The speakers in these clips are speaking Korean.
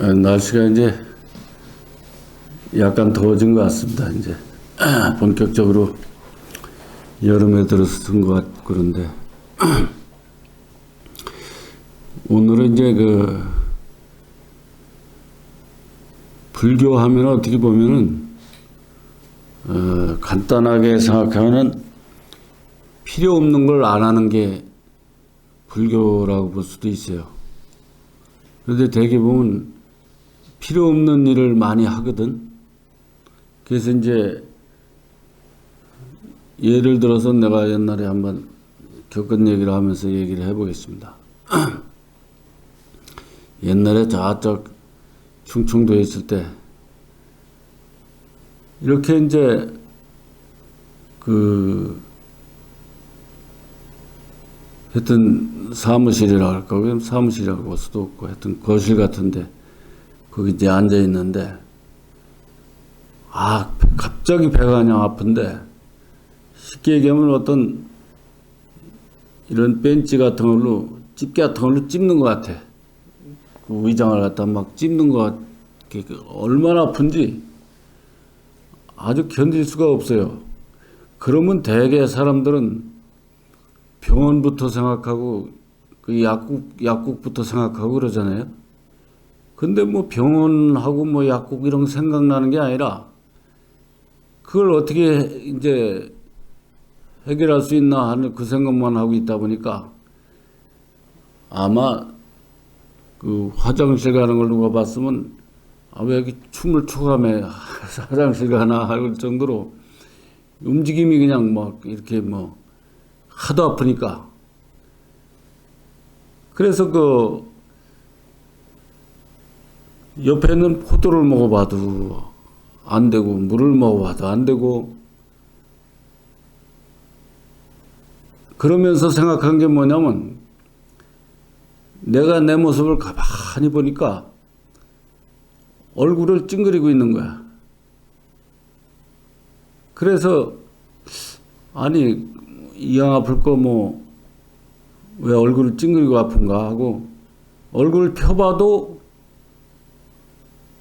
어, 날씨가 이제 약간 더워진 것 같습니다. 이제 본격적으로 여름에 들어선 것 같고 그런데 오늘은 이제 그 불교 하면 어떻게 보면은 어, 간단하게 생각하면은 필요 없는 걸 안 하는 게 불교라고 볼 수도 있어요. 그런데 대개 보면 필요 없는 일을 많이 하거든. 그래서 이제 예를 들어서 내가 옛날에 한번 겪은 얘기를 하면서 얘기를 해보겠습니다. 옛날에 저쪽 충청도에 있을 때 이렇게 이제 그 하여튼 사무실이라 할까 사무실이라고 볼 수도 없고 하여튼 거실 같은데 거기 이제 앉아 있는데 아 갑자기 배가 그냥 아픈데 쉽게 얘기하면 어떤 이런 벤치 같은 걸로 집게 같은 걸로 찝는 것 같아 그 의장을 갖다 막 찝는 것 같아 그 얼마나 아픈지 아주 견딜 수가 없어요 그러면 대개 사람들은 병원부터 생각하고 그 약국 약국부터 생각하고 그러잖아요. 근데 뭐 병원하고 뭐 약국 이런 거 생각나는 게 아니라 그걸 어떻게 이제 해결할 수 있나 하는 그 생각만 하고 있다 보니까 아마 그 화장실 가는 걸 누가 봤으면 아왜 이렇게 춤을 추가매 화장실 가나 할 정도로 움직임이 그냥 막 이렇게 뭐 하도 아프니까. 그래서 그 옆에 있는 포도를 먹어봐도 안 되고 물을 먹어봐도 안 되고 그러면서 생각한 게 뭐냐면 내가 내 모습을 가만히 보니까 얼굴을 찡그리고 있는 거야. 그래서 아니 이양 아플 거 뭐 왜 얼굴을 찡그리고 아픈가 하고 얼굴 펴봐도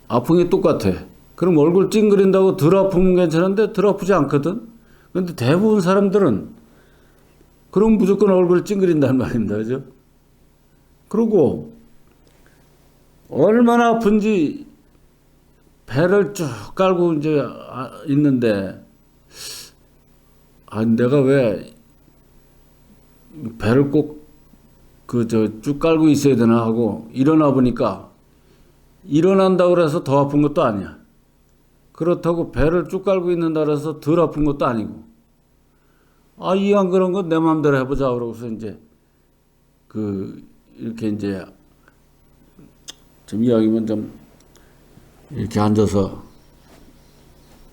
아픈 게 똑같아. 그럼 얼굴 찡그린다고 덜 아프면 괜찮은데 덜 아프지 않거든. 근데 대부분 사람들은 그럼 무조건 얼굴 찡그린다는 말입니다. 그죠? 그리고 얼마나 아픈지 배를 쭉 깔고 이제 아, 있는데 아 내가 왜 배를 꼭 그 저 쭉 깔고 있어야 되나 하고 일어나 보니까 일어난다고 그래서 더 아픈 것도 아니야. 그렇다고 배를 쭉 깔고 있는다 그래서 덜 아픈 것도 아니고. 아, 이왕 그런 건 내 마음대로 해보자. 그러고서 이제 그 이렇게 이제 좀 이야기면 좀 이렇게 앉아서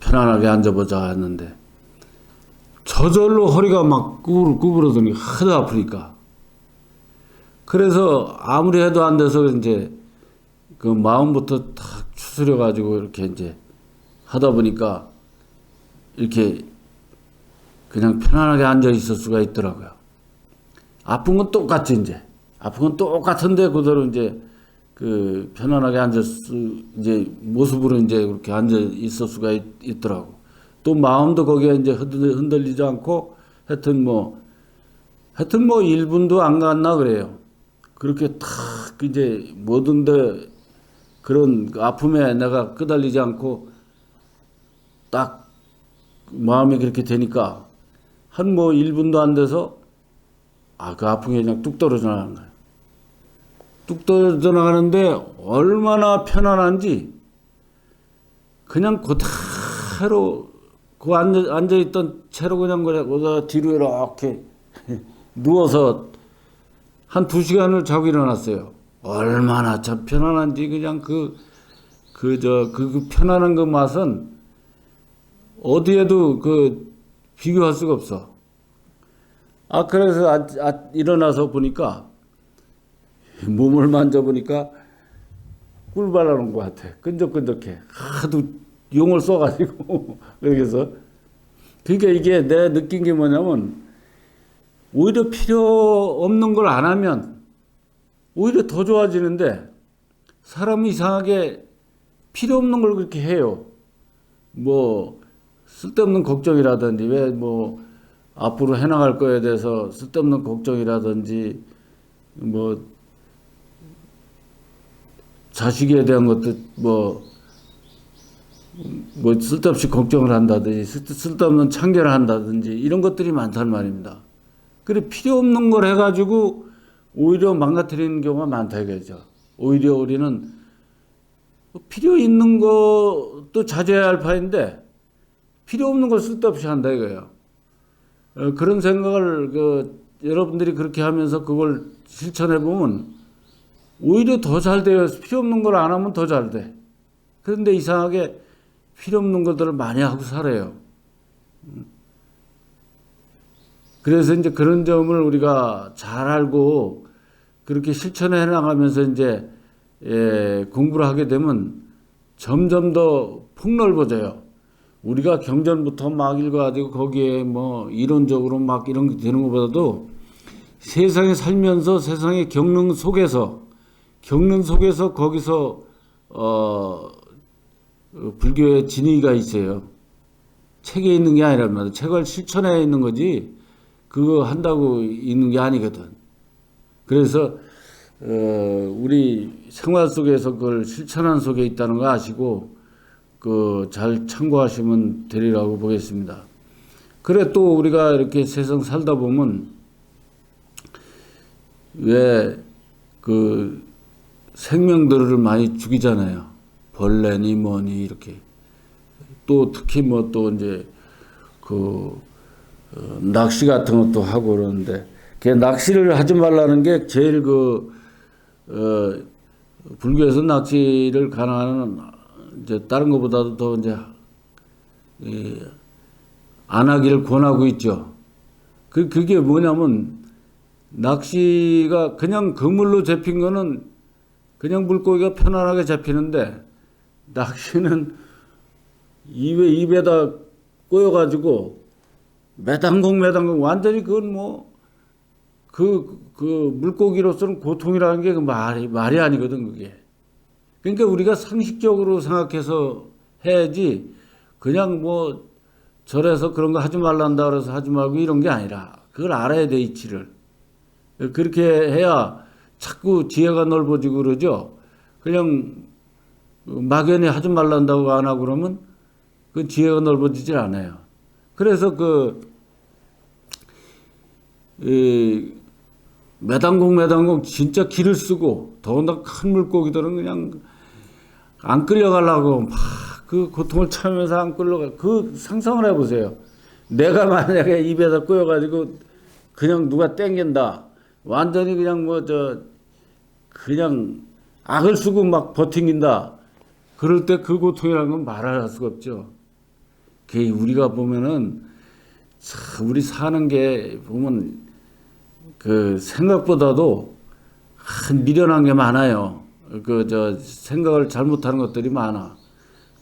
편안하게 앉아보자 했는데 저절로 허리가 막 구부러, 구부러더니 하도 아프니까. 그래서 아무리 해도 안 돼서 이제 그 마음부터 탁 추스려 가지고 이렇게 이제 하다 보니까 이렇게 그냥 편안하게 앉아 있을 수가 있더라고요. 아픈 건 똑같지 이제 아픈 건 똑같은데 그대로 이제 그 편안하게 앉을 수 이제 모습으로 이제 그렇게 앉아 있을 수가 있, 더라고또 마음도 거기에 이제 흔들리지 않고 하여튼 뭐 하여튼 뭐 1분도 안 갔나 그래요. 그렇게 탁 이제 뭐든데 그런 그 아픔에 내가 끄달리지 않고 딱 마음이 그렇게 되니까 한 뭐 1분도 안 돼서 아, 그 아픔이 그냥 뚝 떨어져 나가는 거예요. 뚝 떨어져 나가는데 얼마나 편안한지 그냥 그대로 그 앉아, 앉아있던 채로 그냥 그냥 뒤로 이렇게 누워서 한 두 시간을 자고 일어났어요. 얼마나 참 편안한지 그냥 그, 그, 저, 그, 그 편안한 그 맛은 어디에도 그 비교할 수가 없어. 아, 그래서 아, 아, 일어나서 보니까 몸을 만져보니까 꿀 발라놓은 것 같아. 끈적끈적해. 하도 용을 써가지고. 그래서. 그러니까 이게 내 느낀 게 뭐냐면 오히려 필요 없는 걸 안 하면 오히려 더 좋아지는데 사람이 이상하게 필요 없는 걸 그렇게 해요. 뭐 쓸데없는 걱정이라든지 왜 뭐 앞으로 해나갈 거에 대해서 쓸데없는 걱정이라든지 뭐 자식에 대한 것도 뭐, 뭐 쓸데없이 걱정을 한다든지 쓸- 쓸데없는 참견을 한다든지 이런 것들이 많단 말입니다. 그래 필요 없는 걸 해가지고 오히려 망가뜨리는 경우가 많다 이거죠. 오히려 우리는 필요 있는 것도 자제해야 할 파인데 필요 없는 걸 쓸데없이 한다 이거예요. 어, 그런 생각을 그 여러분들이 그렇게 하면서 그걸 실천해 보면 오히려 더 잘 돼요. 필요 없는 걸 안 하면 더 잘 돼. 그런데 이상하게 필요 없는 것들을 많이 하고 살아요. 음. 그래서 이제 그런 점을 우리가 잘 알고 그렇게 실천해 나가면서 이제 예, 공부를 하게 되면 점점 더 폭넓어져요. 우리가 경전부터 막 읽어가지고 거기에 뭐 이론적으로 막 이런 게 되는 것보다도 세상에 살면서 세상의 경능 속에서 겪는 속에서 거기서 어 어, 불교의 진의가 있어요. 책에 있는 게 말이야. 책을 실천해 있는 거지 그거 한다고 있는 게 아니거든. 그래서 어, 우리 생활 속에서 그걸 실천한 속에 있다는 거 아시고 그 잘 참고하시면 되리라고 보겠습니다. 그래 또 우리가 이렇게 세상 살다 보면 왜 그 생명들을 많이 죽이잖아요. 벌레니 뭐니 이렇게 또 특히 뭐 또 이제 그 어, 낚시 같은 것도 하고 그러는데 그 낚시를 하지 말라는 게 제일 그 어, 불교에서 낚시를 가능한 이제 다른 것보다도 더 이제 이, 안 하기를 권하고 있죠. 그 그게 뭐냐면 낚시가 그냥 그물로 잡힌 거는 그냥 물고기가 편안하게 잡히는데 낚시는 입에 입에다 꼬여가지고 매당공 매당공 완전히 그건 뭐 그 그 물고기로서는 고통이라는 게그 말이 말이 아니거든 그게. 그러니까 우리가 상식적으로 생각해서 해야지 그냥 뭐 절에서 그런 거 하지 말란다 그래서 하지 말고 이런 게 아니라 그걸 알아야 돼 이치를. 그렇게 해야 자꾸 지혜가 넓어지고 그러죠. 그냥 막연히 하지 말란다고 안 하고 그러면 그 지혜가 넓어지질 않아요. 그래서 그, 이, 매당공 매당공 진짜 기를 쓰고 더군다나 큰 물고기들은 그냥 안 끌려가려고 막 그 고통을 참으면서 안 끌려가 그 상상을 해보세요. 내가 만약에 입에다 꼬여가지고 그냥 누가 땡긴다. 완전히 그냥 뭐 저 그냥 악을 쓰고 막 버팅긴다. 그럴 때 그 고통이라는 건 말할 수가 없죠. 그 우리가 보면은 참 우리 사는 게 보면 그 생각보다도 한 미련한 게 많아요. 그 저 생각을 잘못하는 것들이 많아.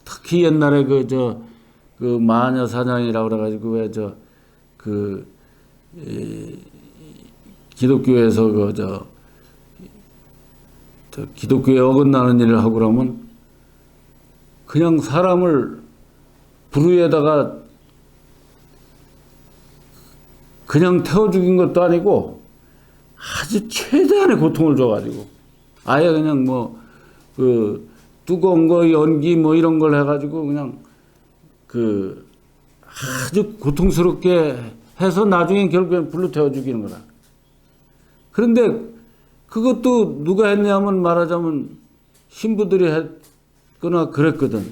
특히 옛날에 그저그 마녀 사냥이라고 그래가지고 왜 저그 기독교에서 그저 저 기독교에 어긋나는 일을 하고 그러면 그냥 사람을 부르에다가 그냥 태워 죽인 것도 아니고 아주 최대한의 고통을 줘가지고 아예 그냥 뭐 그 뜨거운 거 연기 뭐 이런 걸 해가지고 그냥 그 아주 고통스럽게 해서 나중에 결국엔 불로 태워 죽이는 거라. 그런데 그것도 누가 했냐면 말하자면 신부들이 했거나 그랬거든.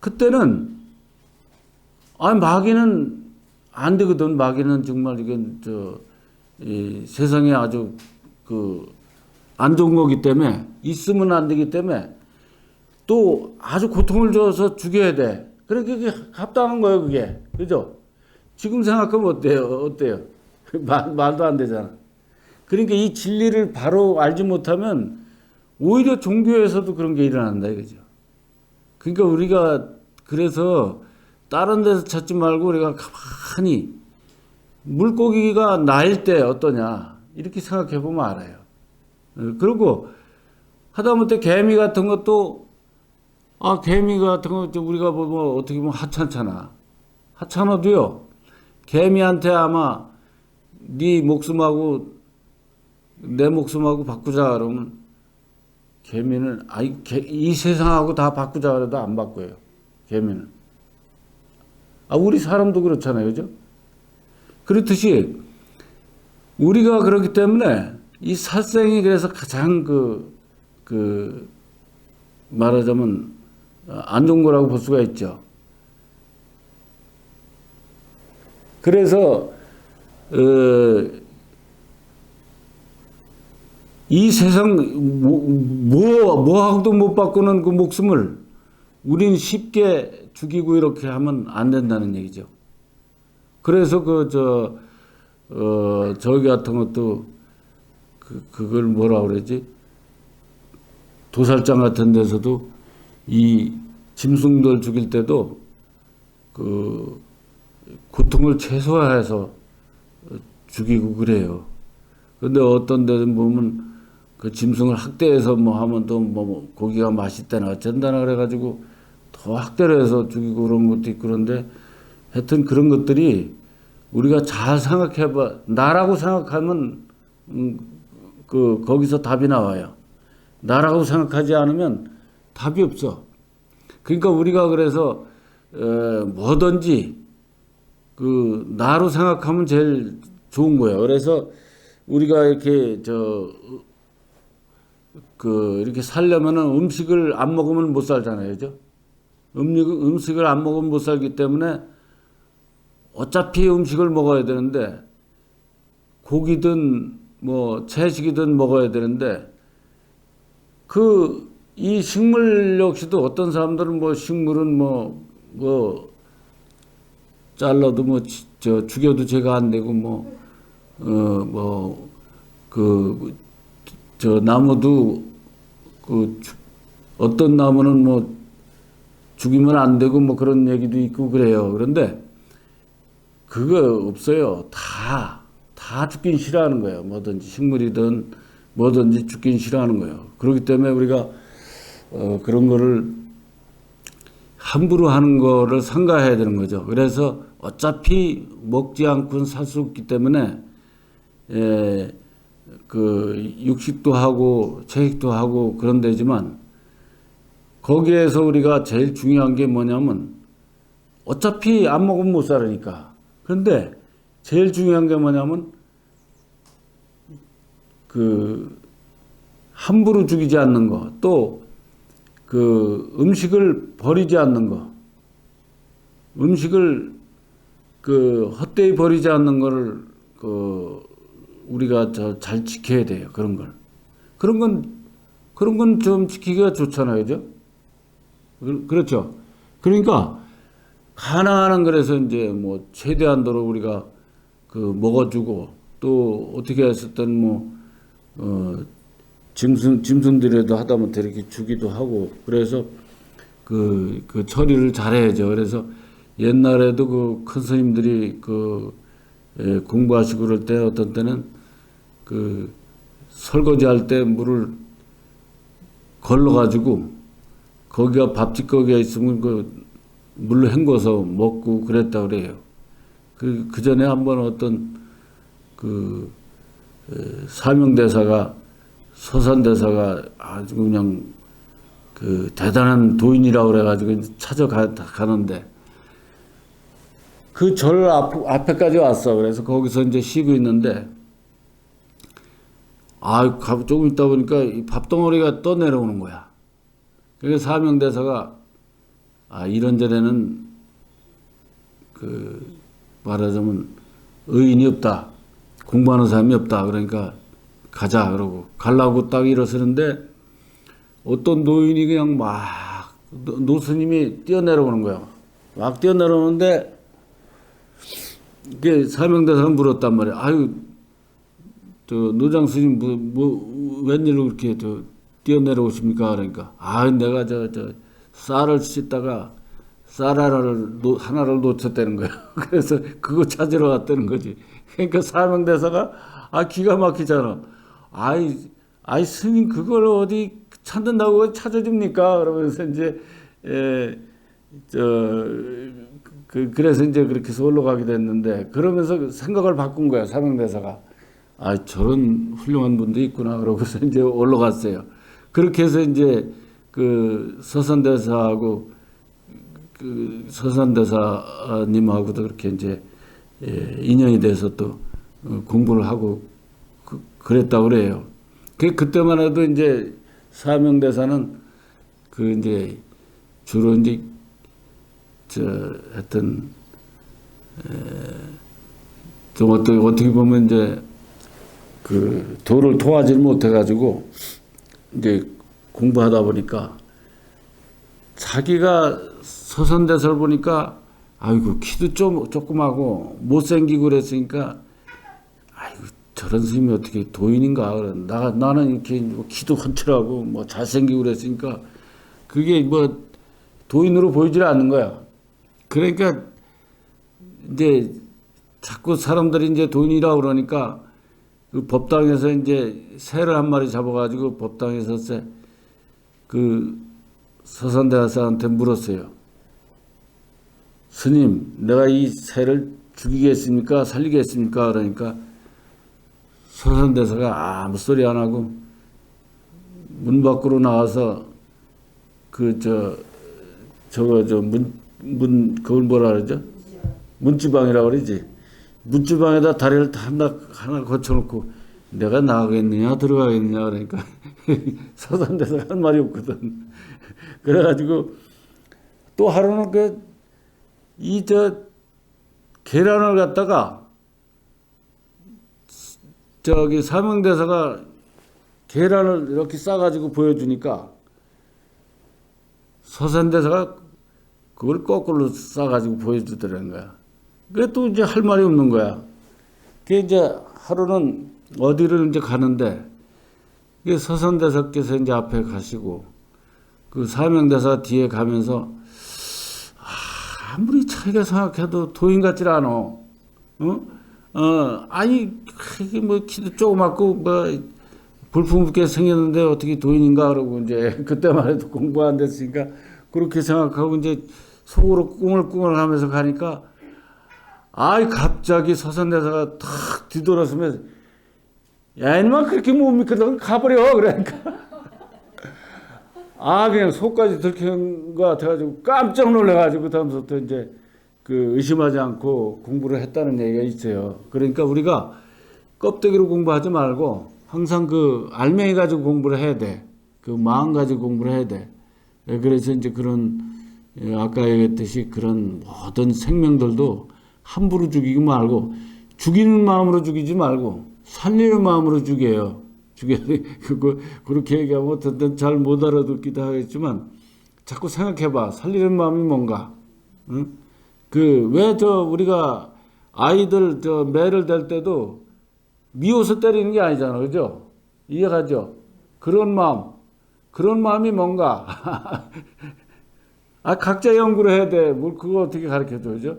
그때는 아니 마귀는 안 되거든. 마귀는 정말 이건 저 이 세상에 아주 그 안 좋은 거기 때문에 있으면 안 되기 때문에 또 아주 고통을 줘서 죽여야 돼. 그래 그게 합당한 거예요, 그게. 그죠? 지금 생각하면 어때요? 어때요? 말, 말도 안 되잖아. 그러니까 이 진리를 바로 알지 못하면 오히려 종교에서도 그런 게 일어난다 이거죠. 그러니까 우리가 그래서 다른 데서 찾지 말고 우리가 가만히 물고기가 나일 때 어떠냐 이렇게 생각해 보면 알아요. 어, 그리고 하다못해 개미 같은 것도 아 개미 같은 거 우리가 뭐, 뭐 어떻게 보면 하찮잖아. 하찮아도요. 개미한테 아마 네 목숨하고 내 목숨하고 바꾸자 그러면 개미는 아이 개, 이 세상하고 다 바꾸자 그래도 안 바꿔요. 개미는. 아 우리 사람도 그렇잖아요, 그죠? 그렇듯이 우리가 그렇기 때문에 이 살생이 그래서 가장 그, 그, 말하자면 안 좋은 거라고 볼 수가 있죠. 그래서, 어, 이 세상, 뭐, 뭐, 뭐하고도 못 바꾸는 그 목숨을 우린 쉽게 죽이고 이렇게 하면 안 된다는 얘기죠. 그래서 그, 저, 어, 저기 같은 것도 그, 그걸 뭐라 그러지? 도살장 같은 데서도 이 짐승들 죽일 때도 그 고통을 최소화해서 죽이고 그래요. 근데 어떤 데는 보면 그 짐승을 학대해서 뭐 하면 또 뭐 고기가 맛있다나 어쩐다나 그래가지고 더 학대를 해서 죽이고 그런 것도 있고 그런데 하여튼 그런 것들이 우리가 잘 생각해봐 나라고 생각하면 음, 그 거기서 답이 나와요. 나라고 생각하지 않으면 답이 없어. 그러니까 우리가 그래서 에, 뭐든지 그 나로 생각하면 제일 좋은 거예요. 그래서 우리가 이렇게 저 그 이렇게 살려면은 음식을 안 먹으면 못 살잖아요, 그죠? 음식 음식을 안 먹으면 못 살기 때문에 어차피 음식을 먹어야 되는데 고기든 뭐 채식이든 먹어야 되는데 그 이 식물 역시도 어떤 사람들은 뭐 식물은 뭐뭐 잘라도 뭐 저 죽여도 죄가 안 되고 뭐 어 뭐 그 저 나무도 그 주- 어떤 나무는 뭐 죽이면 안 되고 뭐 그런 얘기도 있고 그래요. 그런데 그거 없어요. 다, 다 죽긴 싫어하는 거예요. 뭐든지 식물이든 뭐든지 죽긴 싫어하는 거예요. 그렇기 때문에 우리가 어, 그런 거를 함부로 하는 거를 삼가해야 되는 거죠. 그래서 어차피 먹지 않고는 살 수 없기 때문에 에, 그 육식도 하고 채식도 하고 그런 데지만 거기에서 우리가 제일 중요한 게 뭐냐면 어차피 안 먹으면 못 살으니까. 그런데 제일 중요한 게 뭐냐면 그 함부로 죽이지 않는 거, 또 그 음식을 버리지 않는 거, 음식을 그 헛되이 버리지 않는 거를 그 우리가 저 잘 지켜야 돼요. 그런 걸. 그런 건 그런 건 좀 지키기가 좋잖아요, 그죠? 그- 그렇죠. 그러니까 가능한 그래서 이제 뭐 최대한도로 우리가 그 먹어주고 또 어떻게 했을 땐뭐 어, 짐승 짐승들에도 하다못해 이렇게 주기도 하고 그래서 그, 그 처리를 잘해야죠. 그래서 옛날에도 그 큰 스님들이 그 예, 공부하시고 그럴 때 어떤 때는 그 설거지 할 때 물을 걸러 가지고 거기가 밥집 거기가 있으면 그 물로 헹궈서 먹고 그랬다 그래요. 그, 그 전에 한번 어떤 그 에, 사명대사가 서산대사가 아주 그냥 그 대단한 도인이라고 그래가지고 찾아가는데 그 절 앞에까지 왔어. 그래서 거기서 이제 쉬고 있는데 아, 가- 조금 있다 보니까 이 밥덩어리가 떠 내려오는 거야. 그래서 사명대사가 아, 이런저래는 그 말하자면 의인이 없다. 공부하는 사람이 없다. 그러니까 가자 그러고 가려고 딱 일어서는데 어떤 노인이 그냥 막 노- 노스님이 뛰어내려오는 거야. 막 뛰어내려오는데 이게 사명대사가 물었단 말이야. 아유 저 노장 스님 뭐, 뭐 웬일로 그렇게 저 뛰어내려오십니까? 그러니까 아 내가 저저 쌀을 씻다가 쌀 하나를 놓- 하나를 놓쳤다는 거야. 그래서 그거 찾으러 왔다는 거지. 그러니까 사명대사가 아 기가 막히잖아. 아이 아이 스님 그걸 어디 찾는다고 찾아줍니까? 그러면서 이제 에, 저, 그, 그래서 이제 그렇게 해서 올라가게 됐는데, 그러면서 생각을 바꾼 거야, 사명대사가. 아, 저런 훌륭한 분도 있구나. 그러고서 이제 올라갔어요. 그렇게 해서 이제 그 서산대사하고 그 서산대사님하고도 그렇게 이제 예, 인연이 돼서 또 어, 공부를 하고 그, 그랬다고 그래요. 그, 그때만 해도 이제 사명대사는 그 이제 주로 이제 저 하여튼 좀 어떻게 어떻게 보면 이제 그 도를 도와질 못해 가지고 이제 공부하다 보니까 자기가 서선대설 보니까 아이고 키도 좀 조그마고 못생기고 그랬으니까 아이고 저런 스님이 어떻게 도인인가 나 나는 이렇게 뭐 키도 헌칠하고 뭐 잘생기고 그랬으니까 그게 뭐 도인으로 보이질 않는 거야. 그러니까 이제 자꾸 사람들이 이제 도인이라 고 그러니까 그 법당에서 이제 새를 한 마리 잡아가지고 법당에서 새- 그 서산대사한테 물었어요. 스님, 내가 이 새를 죽이겠습니까? 살리겠습니까? 그러니까 서산대사가 아무 소리 안 하고 문 밖으로 나와서 그 저 저거 저 문 문 그걸 뭐라 그러죠? 문지방이라 그러지. 문지방에다 다리를 다 하나 하나 거쳐놓고 내가 나가겠느냐 들어가겠느냐 그러니까 서산대사가 한 말이 없거든. 그래가지고 또 하루는 그 이 저 계란을 갖다가 저기 사명대사가 계란을 이렇게 싸가지고 보여주니까 서산대사가 그걸 거꾸로 싸가지고 보여주더라는 거야. 그래 또 이제 할 말이 없는 거야. 그 이제 하루는 어디를 이제 가는데 그 서산대사께서 이제 앞에 가시고 그 사명대사 뒤에 가면서 아, 아무리 자기가 생각해도 도인 같질 않아. 어? 어, 아니, 이게 뭐 키도 조그맣고 뭐 볼품없게 생겼는데 어떻게 도인인가 그러고 이제 그때만 해도 공부 안 됐으니까 그렇게 생각하고 이제 속으로 꿍얼꿍얼 하면서 가니까 아이 갑자기 서산대사가 탁 뒤돌아서면서 야 이놈아 그렇게 못 믿거든 가버려 그러니까 아 그냥 속까지 들킨 것 같아가지고 깜짝 놀래가지고 그다음부터 이제 그 의심하지 않고 공부를 했다는 얘기가 있어요. 그러니까 우리가 껍데기로 공부하지 말고 항상 그 알맹이 가지고 공부를 해야 돼. 그 마음 가지고 공부를 해야 돼. 예, 그래서 이제 그런 예, 아까 얘기했듯이 그런 모든 생명들도 함부로 죽이지 말고 죽이는 마음으로 죽이지 말고 살리는 마음으로 죽여요. 죽여야 돼. 그거 그렇게 얘기하면 어떤 잘 못 알아듣기도 하겠지만 자꾸 생각해봐. 살리는 마음이 뭔가? 응? 그왜 저 우리가 아이들 저 매를 댈 때도 미워서 때리는 게 아니잖아, 그죠? 이해가죠? 그런 마음, 그런 마음이 뭔가? 아 각자 연구를 해야 돼. 뭘 그거 어떻게 가르쳐줘, 그죠?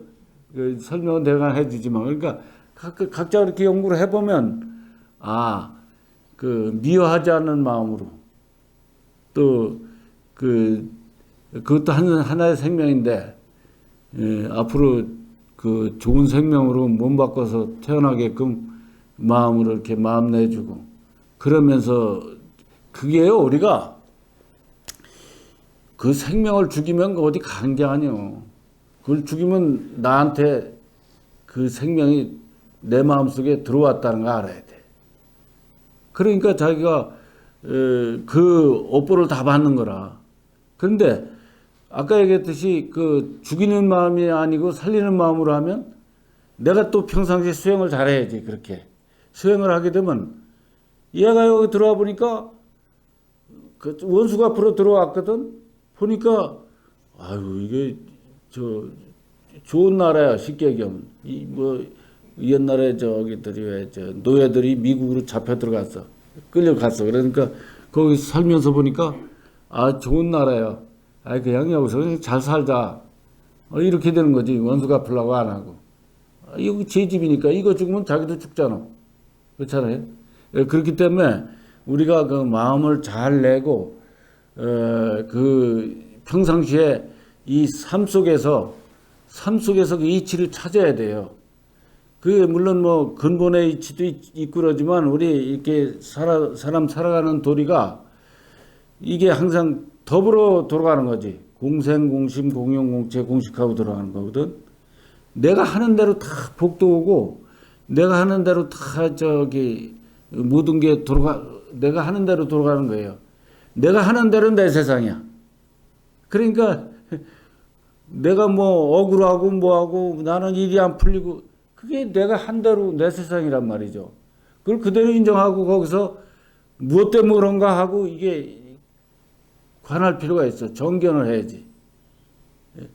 그 설명은 내가 해주지만 그러니까 각, 각자 이렇게 연구를 해보면 아 그 미워하지 않는 마음으로 또 그 그것도 한 하나의 생명인데 예, 앞으로 그 좋은 생명으로 몸 바꿔서 태어나게끔 마음으로 이렇게 마음 내주고 그러면서 그게요 우리가 그 생명을 죽이면 그 어디 가는 게 아니요. 그걸 죽이면 나한테 그 생명이 내 마음속에 들어왔다는 거 알아야 돼. 그러니까 자기가 에, 그 업보를 다 받는 거라. 그런데 아까 얘기했듯이 그 죽이는 마음이 아니고 살리는 마음으로 하면 내가 또 평상시에 수행을 잘해야지 그렇게 수행을 하게 되면 얘가 여기 들어와 보니까 그 원수가 앞으로 들어왔거든 보니까 아유 이게 저 좋은 나라야 쉽게 얘기하면 이뭐 옛날에 저기들이 왜 저 노예들이 미국으로 잡혀 들어갔어 끌려갔어. 그러니까 거기 살면서 보니까 아 좋은 나라야 아 그냥 여기서 잘 살자. 어, 이렇게 되는 거지. 원수 갚으려고 안 하고. 아, 이거 제 집이니까 이거 죽으면 자기도 죽잖아. 그렇잖아요. 예, 그렇기 때문에 우리가 그 마음을 잘 내고 어, 그 평상시에 이 삶 속에서 삶 속에서 그 이치를 찾아야 돼요. 그게 물론 뭐 근본의 이치도 있- 있고 그러지만 우리 이렇게 살아, 사람 살아가는 도리가 이게 항상 더불어 돌아가는 거지. 공생, 공심, 공용, 공체, 공식하고 돌아가는 거거든. 내가 하는 대로 다 복도 오고 내가 하는 대로 다 저기 모든 게 돌아가 내가 하는 대로 돌아가는 거예요. 내가 하는 대로 내 세상이야. 그러니까 내가 뭐 억울하고 뭐하고 나는 일이 안 풀리고 그게 내가 한 대로 내 세상이란 말이죠. 그걸 그대로 인정하고 거기서 무엇 때문에 그런가 하고 이게 관할 필요가 있어. 정견을 해야지. 예.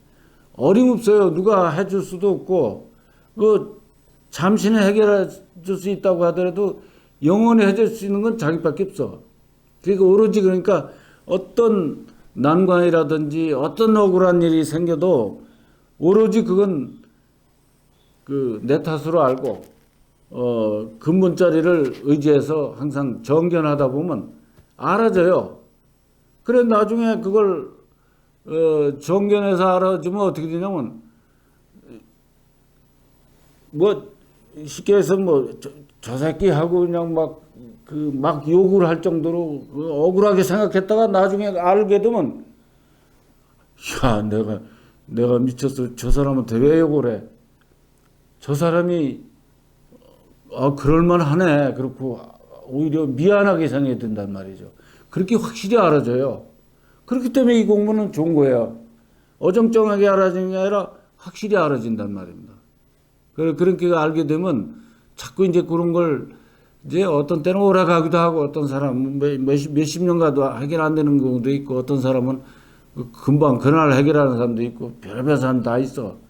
어림없어요. 누가 해줄 수도 없고 그 잠시는 해결해 줄 수 있다고 하더라도 영원히 해줄 수 있는 건 자기밖에 없어. 그러니까 오로지 그러니까 어떤 난관이라든지 어떤 억울한 일이 생겨도 오로지 그건 그 내 탓으로 알고 어 근본자리를 의지해서 항상 정견하다 보면 알아져요. 그래 나중에 그걸 어 정견해서 알아주면 어떻게 되냐면 뭐 쉽게 해서 뭐저 저 새끼 하고 그냥 막 그막 욕을 할 정도로 그 억울하게 생각했다가 나중에 알게 되면 야 내가 내가 미쳤어 저 사람한테 왜 욕을 해? 저 사람이 아 그럴만하네 그렇고 오히려 미안하게 생각이 든단 말이죠. 그렇게 확실히 알아져요. 그렇기 때문에 이 공부는 좋은 거예요. 어정쩡하게 알아지는 게 아니라 확실히 알아진단 말입니다. 그렇게 알게 되면 자꾸 이제 그런 걸 이제 어떤 때는 오래 가기도 하고 어떤 사람은 몇- 몇십, 몇십 년 가도 해결 안 되는 경우도 있고 어떤 사람은 그 금방 그날 해결하는 사람도 있고 별별 사람 다 있어.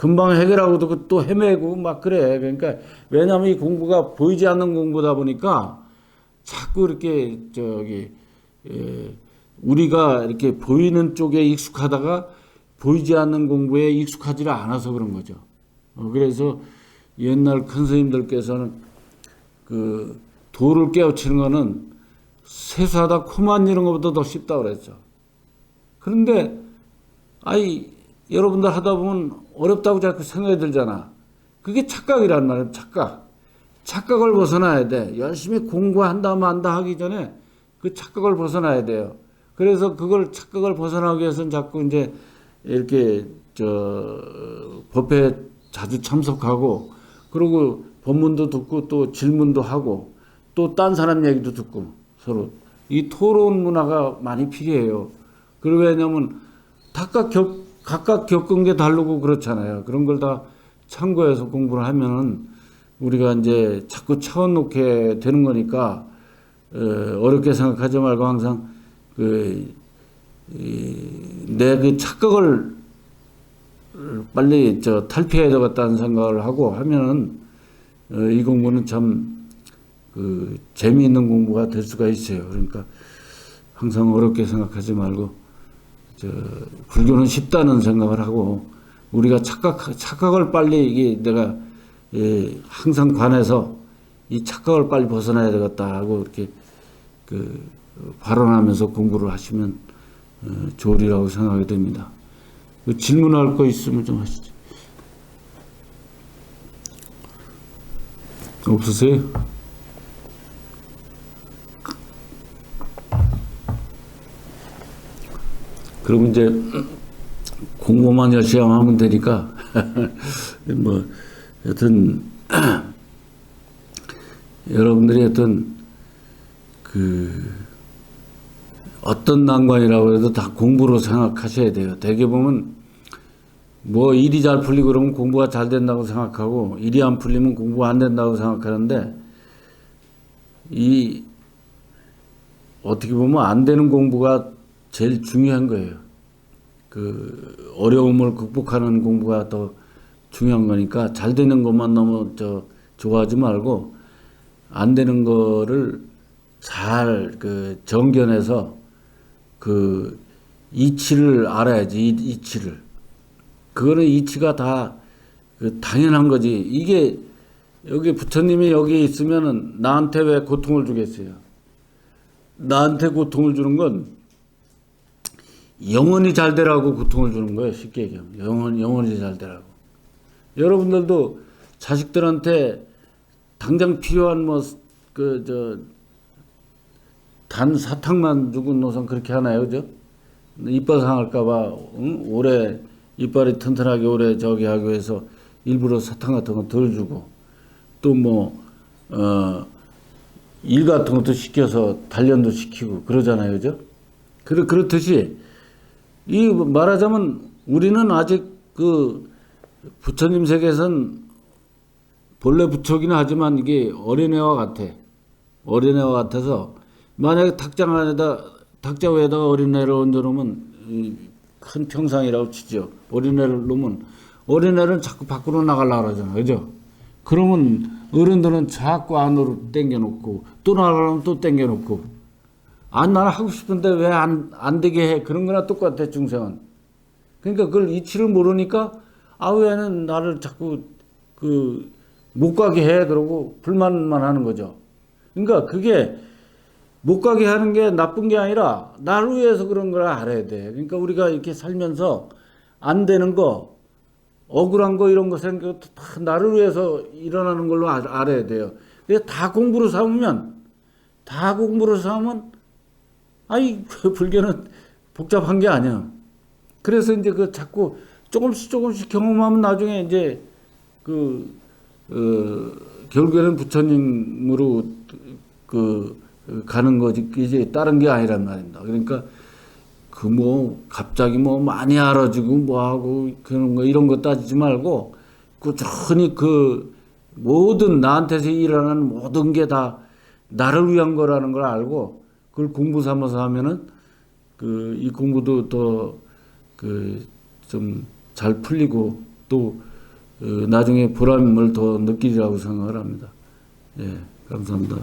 금방 해결하고도 그또 헤매고 막 그래. 그러니까 왜냐하면 이 공부가 보이지 않는 공부다 보니까 자꾸 이렇게 저기 예, 우리가 이렇게 보이는 쪽에 익숙하다가 보이지 않는 공부에 익숙하지를 않아서 그런 거죠. 어, 그래서 옛날 큰 스님들께서는 그 돌을 깨우치는 거는 세수하다 코만 이런 것보다 더 쉽다 그랬죠. 그런데 아이 여러분들 하다 보면 어렵다고 자꾸 생각이 들잖아. 그게 착각이란 말이에요. 착각. 착각을 벗어나야 돼. 열심히 공부한다 만다 하기 전에 그 착각을 벗어나야 돼요. 그래서 그걸 착각을 벗어나기 위해서는 자꾸 이제 이렇게 저 법회 자주 참석하고 그리고 법문도 듣고 또 질문도 하고 또 딴 사람 얘기도 듣고 서로 이 토론 문화가 많이 필요해요. 그리고 왜냐면 각각 겪, 각각 겪은 게 다르고 그렇잖아요. 그런 걸 다 참고해서 공부를 하면은 우리가 이제 자꾸 차원 놓게 되는 거니까 어, 어렵게 생각하지 말고 항상 그, 내 그 착각을 빨리 저 탈피해야 되겠다는 생각을 하고 하면은 어, 이 공부는 참 그 재미있는 공부가 될 수가 있어요. 그러니까 항상 어렵게 생각하지 말고 저 불교는 쉽다는 생각을 하고 우리가 착각 착각을 빨리 이게 내가 예, 항상 관해서 이 착각을 빨리 벗어나야 되겠다 하고 이렇게 그 발언하면서 공부를 하시면 어, 좋으리라고 생각이 됩니다. 그 질문할 거 있으면 좀 하시죠. 없으세요? 그럼 이제 공부만 열심히 하면 되니까 뭐 여튼 여러분들이 어떤 그 어떤 난관이라고 해도 다 공부로 생각하셔야 돼요. 대개 보면 뭐 일이 잘 풀리고 그러면 공부가 잘 된다고 생각하고 일이 안 풀리면 공부가 안 된다고 생각하는데 이 어떻게 보면 안 되는 공부가 제일 중요한 거예요. 그 어려움을 극복하는 공부가 더 중요한 거니까 잘 되는 것만 너무 저 좋아하지 말고 안 되는 거를 잘 그 정견해서 그 이치를 알아야지 이, 이치를. 그거는 이치가 다 그 당연한 거지. 이게 여기 부처님이 여기 있으면은 나한테 왜 고통을 주겠어요? 나한테 고통을 주는 건 영원히 잘 되라고 고통을 주는 거예요. 쉽게 얘기하면. 영원, 영원히 잘 되라고. 여러분들도 자식들한테 당장 필요한 뭐, 그, 저, 단 사탕만 주고 노선 그렇게 하나요, 그죠? 이빨 상할까봐, 응? 오래, 이빨이 튼튼하게 오래 저기 하기 위해서 일부러 사탕 같은 거 덜 주고, 또 뭐, 어, 일 같은 것도 시켜서 단련도 시키고 그러잖아요, 그죠? 그렇, 그렇듯이, 이 말하자면 우리는 아직 그 부처님 세계에선 본래 부처긴 하지만 이게 어린애와 같아. 어린애와 같아서 만약에 탁장 안에다 탁자 위에다가 어린애를 얹어놓으면 이큰 평상이라고 치죠. 어린애를 놓으면 어린애는 자꾸 밖으로 나가려고 그러잖아. 그죠? 그러면 어른들은 자꾸 안으로 당겨놓고 또 나가려면 또 당겨놓고 아, 나는 하고 싶은데 왜 안, 안 되게 해? 그런 거나 똑같아, 중생은. 그러니까 그걸 이치를 모르니까, 아, 왜는 나를 자꾸, 그, 못 가게 해? 그러고 불만만 하는 거죠. 그러니까 그게 못 가게 하는 게 나쁜 게 아니라, 나를 위해서 그런 걸 알아야 돼. 그러니까 우리가 이렇게 살면서 안 되는 거, 억울한 거 이런 거 생겨 다 나를 위해서 일어나는 걸로 알- 알아야 돼요. 다 공부로 삼으면, 다 공부로 삼으면 아니 그 불교는 복잡한 게 아니야. 그래서 이제 그 자꾸 조금씩 조금씩 경험하면 나중에 이제 그 어, 결국에는 부처님으로 그 가는 거지 이제 다른 게 아니란 말입니다. 그러니까 그 뭐 갑자기 뭐 많이 알아지고 뭐 하고 그런 거 이런 거 따지지 말고 꾸준히 그 모든 나한테서 일어나는 모든 게 다 나를 위한 거라는 걸 알고 그걸 공부 삼아서 하면은 그 이 공부도 더 그 좀 잘 풀리고 또 어, 나중에 보람을 더 느끼리라고 생각을 합니다. 예, 감사합니다.